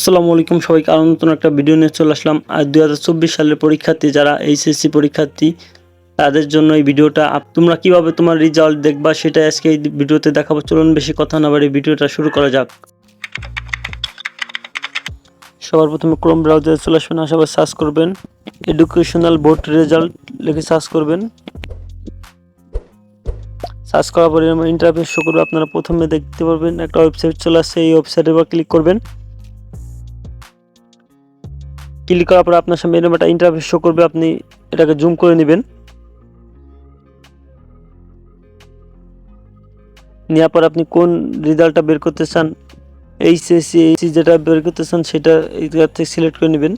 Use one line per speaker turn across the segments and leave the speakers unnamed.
আসসালামু আলাইকুম। সবাইকে আরও নতুন একটা ভিডিও নিয়ে চলে আসলাম। আর দু হাজার চব্বিশ সালের পরীক্ষার্থী, যারা এইচএসসি পরীক্ষার্থী, তাদের জন্য এই ভিডিওটা তোমরা কীভাবে তোমার রেজাল্ট দেখবা সেটা আজকে এই ভিডিওতে দেখাবো। চলুন বেশি কথা না বাড়ি ভিডিওটা শুরু করা যাক। সবার প্রথমে ক্রোম ব্রাউজারে চলে আসবেন। আশা করি সার্চ করবেন। এডুকেশনাল বোর্ড রেজাল্ট লিখে সার্চ করবেন। সার্চ করার পরে ইন্টারফেস শো করবে। আপনারা প্রথমে দেখতে পারবেন একটা ওয়েবসাইট চলে আসছে। এই ওয়েবসাইটের উপর ক্লিক করবেন। ক্লিক করার পর আপনার সামনে এরকম একটা ইন্টারফেস শো করবে, আপনি এটাকে জুম করে নেবেন। নেওয়ার পর আপনি কোন রেজাল্টটা বের করতে চান এইচএসসি এইচসি যেটা বের করতে চান, সেটা থেকে সিলেক্ট করে নেবেন।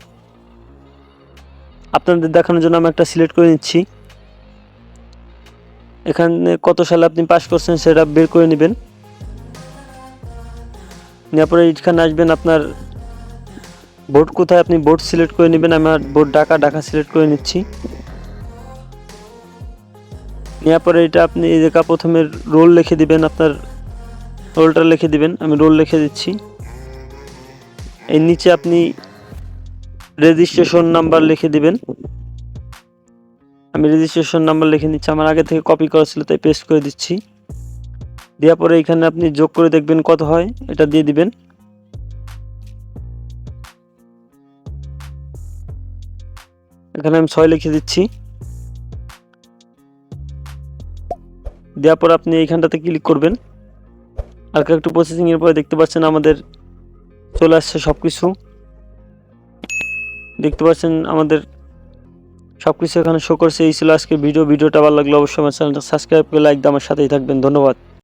আপনাদের দেখানোর জন্য আমি একটা সিলেক্ট করে নিচ্ছি। এখানে কত সালে আপনি পাস করছেন সেটা বের করে নেবেন। নেওয়ার পরে এখানে আসবেন আপনার বোর্ড কোথায় আপনি বোর্ড সিলেক্ট করে নেবেন? আমার বোর্ড ঢাকা ঢাকা সিলেক্ট করে নিচ্ছি। নেওয়ার পরে এটা আপনি এই জায়গা প্রথমে রোল লিখে দিবেন, আপনার রোলটা লিখে দিবেন। আমি রোল লিখে দিচ্ছি। এর নিচে আপনি রেজিস্ট্রেশন নাম্বার লিখে দিবেন। আমি রেজিস্ট্রেশন নাম্বার লিখে নিচ্ছি। আমার আগে থেকে কপি করা ছিল, তাই পেস্ট করে দিচ্ছি। দেওয়ার পরে এখানে আপনি যোগ করে দেখবেন কত হয়, এটা দিয়ে দিবেন। এখানে আমি ছয় লিখে দিচ্ছি। দেওয়ার পর আপনি এইখানটাতে ক্লিক করবেন। আর একটু প্রসেসিং এর পরে দেখতে পাচ্ছেন আমাদের চলে আসছে সব কিছু দেখতে পাচ্ছেন আমাদের সব কিছু এখানে শো করছে। এই ছিল আজকে ভিডিও ভিডিওটা ভালো লাগল অবশ্যই আমার চ্যানেলটা সাবস্ক্রাইব করে লাইক দিয়ে আমার সাথেই থাকবেন। ধন্যবাদ।